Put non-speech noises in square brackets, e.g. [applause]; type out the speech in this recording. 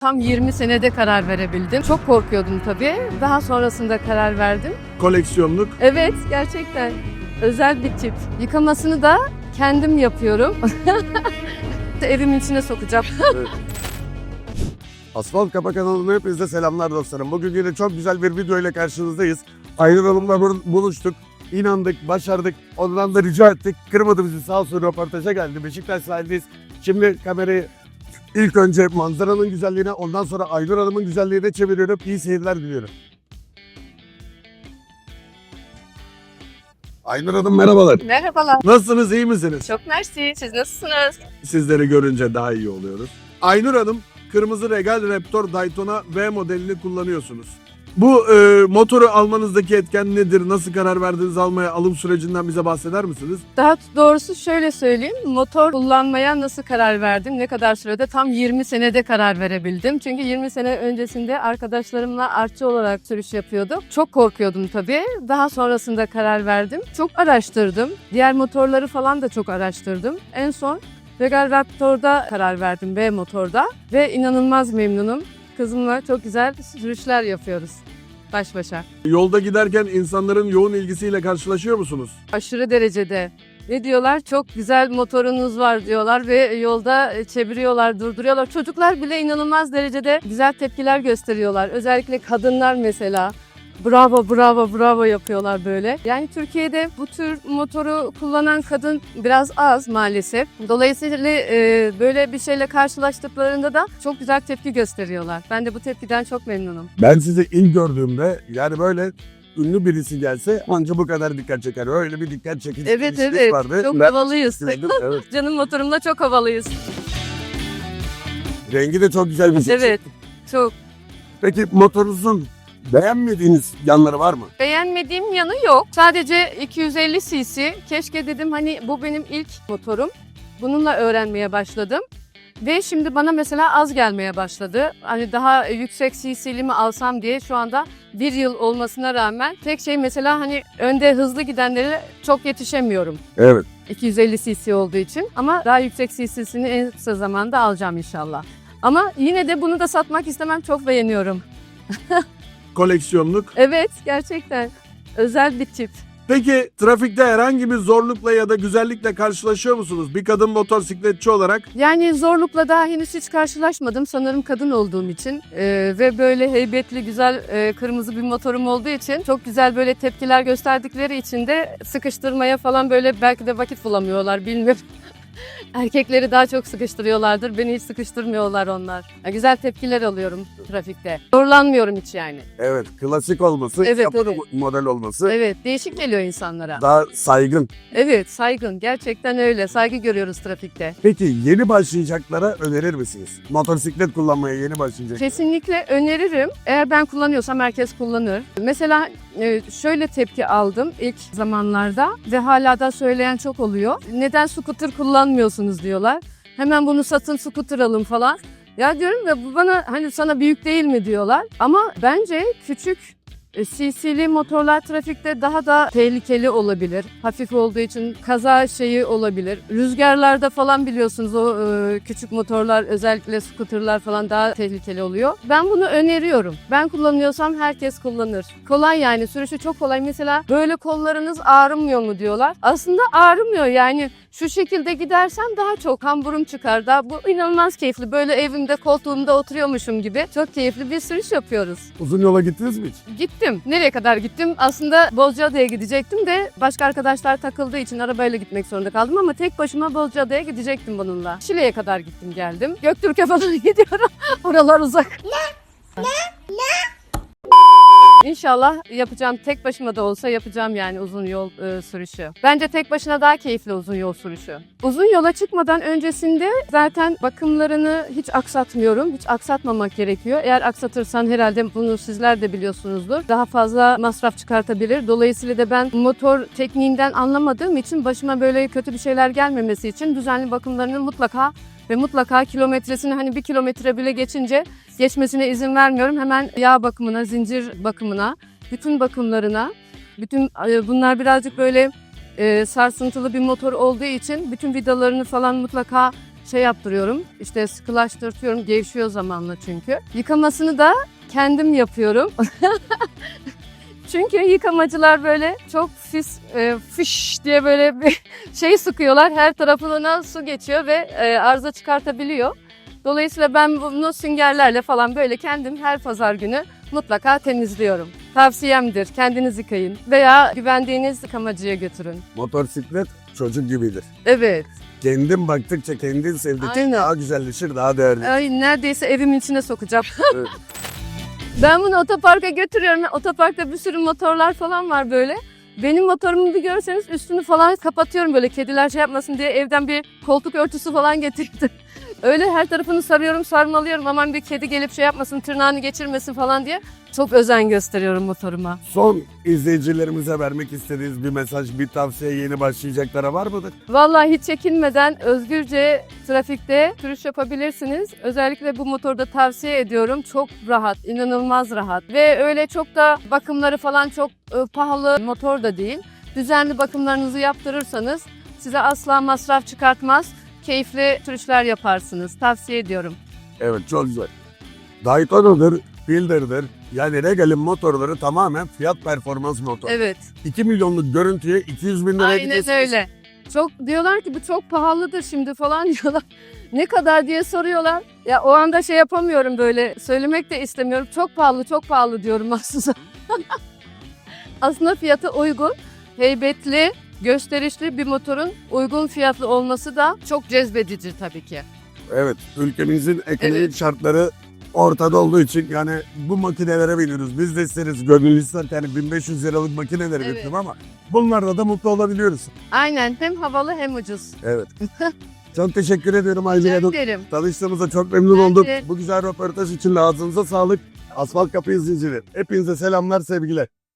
Tam 20 senede karar verebildim. Çok korkuyordum tabii. Daha sonrasında karar verdim. Koleksiyonluk. Evet, gerçekten özel bir tip. Yıkamasını da kendim yapıyorum. [laughs] Evimin içine sokacağım. Asfalt Kapa kanalına hepinize selamlar dostlarım. Bugün yine çok güzel bir video ile karşınızdayız. Ayrı Hanım'la buluştuk. İnandık, başardık. Ondan da rica ettik. Kırmadı bizi sağ olsun röportaja geldi. Beşiktaş sahildeyiz. Şimdi kamerayı ilk önce manzaranın güzelliğine ondan sonra Aynur Hanım'ın güzelliğine çeviriyorum. İyi seyirler diliyorum. Aynur Hanım merhabalar. Merhabalar. Nasılsınız, iyi misiniz? Çok mersi. Siz nasılsınız? Sizleri görünce daha iyi oluyoruz. Aynur Hanım, kırmızı Regal Raptor Daytona V modelini kullanıyorsunuz. Bu e, motoru almanızdaki etken nedir? Nasıl karar verdiniz almaya? Alım sürecinden bize bahseder misiniz? Daha doğrusu şöyle söyleyeyim. Motor kullanmaya nasıl karar verdim? Ne kadar sürede? Tam 20 senede karar verebildim. Çünkü 20 sene öncesinde arkadaşlarımla artçı olarak sürüş yapıyorduk. Çok korkuyordum tabii. Daha sonrasında karar verdim. Çok araştırdım. Diğer motorları falan da çok araştırdım. En son Regal Raptor'da karar verdim B motorda ve inanılmaz memnunum. Kızımla çok güzel sürüşler yapıyoruz baş başa. Yolda giderken insanların yoğun ilgisiyle karşılaşıyor musunuz? aşırı derecede. Ne diyorlar? Çok güzel motorunuz var diyorlar ve yolda e, çeviriyorlar, durduruyorlar. Çocuklar bile inanılmaz derecede güzel tepkiler gösteriyorlar. Özellikle kadınlar mesela. Bravo, bravo, bravo yapıyorlar böyle. Yani Türkiye'de bu tür motoru kullanan kadın biraz az maalesef. Dolayısıyla e, böyle bir şeyle karşılaştıklarında da çok güzel tepki gösteriyorlar. Ben de bu tepkiden çok memnunum. Ben sizi ilk gördüğümde yani böyle ünlü birisi gelse anca bu kadar dikkat çeker. Öyle bir dikkat çekici Evet, bir evet. vardı. Çok Ben havalıyız. [laughs] evet. Canım motorumla çok havalıyız. Rengi de çok güzel bir şey. Evet, çok. Peki motorunuzun beğenmediğiniz yanları var mı? Beğenmediğim yanı yok. Sadece 250 cc. Keşke dedim hani bu benim ilk motorum. Bununla öğrenmeye başladım. Ve şimdi bana mesela az gelmeye başladı. Hani daha yüksek cc'li mi alsam diye şu anda bir yıl olmasına rağmen tek şey mesela hani önde hızlı gidenlere çok yetişemiyorum. Evet. 250 cc olduğu için ama daha yüksek cc'sini en kısa zamanda alacağım inşallah. Ama yine de bunu da satmak istemem çok beğeniyorum. [laughs] Koleksiyonluk. Evet gerçekten özel bir tip. Peki trafikte herhangi bir zorlukla ya da güzellikle karşılaşıyor musunuz? Bir kadın motosikletçi olarak Yani zorlukla daha henüz hiç karşılaşmadım sanırım kadın olduğum için Ee, ve böyle heybetli güzel e, kırmızı bir motorum olduğu için çok güzel böyle tepkiler gösterdikleri için de sıkıştırmaya falan böyle belki de vakit bulamıyorlar bilmiyorum. Erkekleri daha çok sıkıştırıyorlardır. Beni hiç sıkıştırmıyorlar onlar. Ya güzel tepkiler alıyorum trafikte. Zorlanmıyorum hiç yani. evet klasik olması, Evet, yapı evet. model olması Evet değişik geliyor insanlara. daha saygın. Evet saygın gerçekten öyle. Saygı görüyoruz trafikte. Peki yeni başlayacaklara önerir misiniz? Motosiklet kullanmaya yeni başlayacak. Kesinlikle öneririm. Eğer ben kullanıyorsam herkes kullanır. Mesela e, şöyle tepki aldım ilk zamanlarda ve hala da söyleyen çok oluyor. Neden scooter kullanmıyorsunuz diyorlar. Hemen bunu satın scooter alın falan. Ya diyorum ya bu bana hani sana büyük değil mi diyorlar. Ama bence küçük e, CC'li motorlar trafikte daha da tehlikeli olabilir. Hafif olduğu için kaza şeyi olabilir. Rüzgarlarda falan biliyorsunuz o e, küçük motorlar özellikle scooterlar falan daha tehlikeli oluyor. Ben bunu öneriyorum. Ben kullanıyorsam herkes kullanır. Kolay yani sürüşü çok kolay. Mesela böyle kollarınız ağrımıyor mu diyorlar. Aslında ağrımıyor yani şu şekilde gidersem daha çok kamburum çıkar. Daha bu inanılmaz keyifli. Böyle evimde koltuğumda oturuyormuşum gibi çok keyifli bir sürüş yapıyoruz. Uzun yola gittiniz mi hiç? Gittim. Nereye kadar gittim? Aslında Bozcaada'ya gidecektim de başka arkadaşlar takıldığı için arabayla gitmek zorunda kaldım ama tek başıma Bozcaada'ya gidecektim bununla. Şile'ye kadar gittim geldim. Göktürk'e falan [laughs] gidiyorum. Oralar uzak. Ne? Ne? İnşallah yapacağım. Tek başıma da olsa yapacağım yani uzun yol e, sürüşü. Bence tek başına daha keyifli uzun yol sürüşü. Uzun yola çıkmadan öncesinde zaten bakımlarını hiç aksatmıyorum. Hiç aksatmamak gerekiyor. Eğer aksatırsan herhalde bunu sizler de biliyorsunuzdur. Daha fazla masraf çıkartabilir. Dolayısıyla da ben motor tekniğinden anlamadığım için başıma böyle kötü bir şeyler gelmemesi için düzenli bakımlarını mutlaka ve mutlaka kilometresini hani bir kilometre bile geçince geçmesine izin vermiyorum. Hemen yağ bakımına, zincir bakımına, bütün bakımlarına, bütün e, bunlar birazcık böyle e, sarsıntılı bir motor olduğu için bütün vidalarını falan mutlaka şey yaptırıyorum. İşte sıkılaştırtıyorum. Gevşiyor zamanla çünkü. Yıkamasını da kendim yapıyorum. [laughs] Çünkü yıkamacılar böyle çok fis, e, fiş diye böyle bir [laughs] şey sıkıyorlar. Her tarafına su geçiyor ve e, arıza çıkartabiliyor. Dolayısıyla ben bunu süngerlerle falan böyle kendim her pazar günü mutlaka temizliyorum. Tavsiyemdir. Kendiniz yıkayın veya güvendiğiniz yıkamacıya götürün. Motosiklet çocuk gibidir. Evet. Kendin baktıkça kendin sevdikçe Aynen. daha güzelleşir, daha değerli. Ay neredeyse evimin içine sokacağım. Evet. [laughs] ben bunu otoparka götürüyorum. Otoparkta bir sürü motorlar falan var böyle. Benim motorumu bir görseniz üstünü falan kapatıyorum böyle kediler şey yapmasın diye evden bir koltuk örtüsü falan getirdim. Öyle her tarafını sarıyorum, sarmalıyorum. Aman bir kedi gelip şey yapmasın, tırnağını geçirmesin falan diye. Çok özen gösteriyorum motoruma. Son izleyicilerimize vermek istediğiniz bir mesaj, bir tavsiye yeni başlayacaklara var mıdır? Vallahi hiç çekinmeden özgürce trafikte sürüş yapabilirsiniz. Özellikle bu motorda tavsiye ediyorum. Çok rahat, inanılmaz rahat. Ve öyle çok da bakımları falan çok e, pahalı motor da değil. Düzenli bakımlarınızı yaptırırsanız size asla masraf çıkartmaz. Keyifli sürüşler yaparsınız. Tavsiye ediyorum. Evet çok güzel. Daytona'dır, Fielder'dır. Yani Regal'in motorları tamamen fiyat performans motor. Evet. 2 milyonluk görüntüye 200 bin liraya Aynen gidiyorsunuz. öyle. Çok diyorlar ki bu çok pahalıdır şimdi falan [laughs] diyorlar. ne kadar diye soruyorlar. Ya o anda şey yapamıyorum böyle söylemek de istemiyorum. Çok pahalı çok pahalı diyorum [laughs] aslında. aslında fiyatı uygun, heybetli, gösterişli bir motorun uygun fiyatlı olması da çok cezbedici tabii ki. Evet, ülkemizin ekonomik Evet. şartları ortada olduğu için yani bu makinelere biniyoruz. Biz de isteriz gönül ister yani 1500 liralık makineleri Evet. evet. ama bunlarla da mutlu olabiliyoruz. Aynen hem havalı hem ucuz. Evet. [laughs] çok teşekkür ediyorum Aylin Rica Hanım. ederim. Tanıştığımıza çok memnun Ben olduk. de. Bu güzel röportaj için ağzınıza sağlık. Asfalt Kapı izleyicileri. Hepinize selamlar, sevgiler.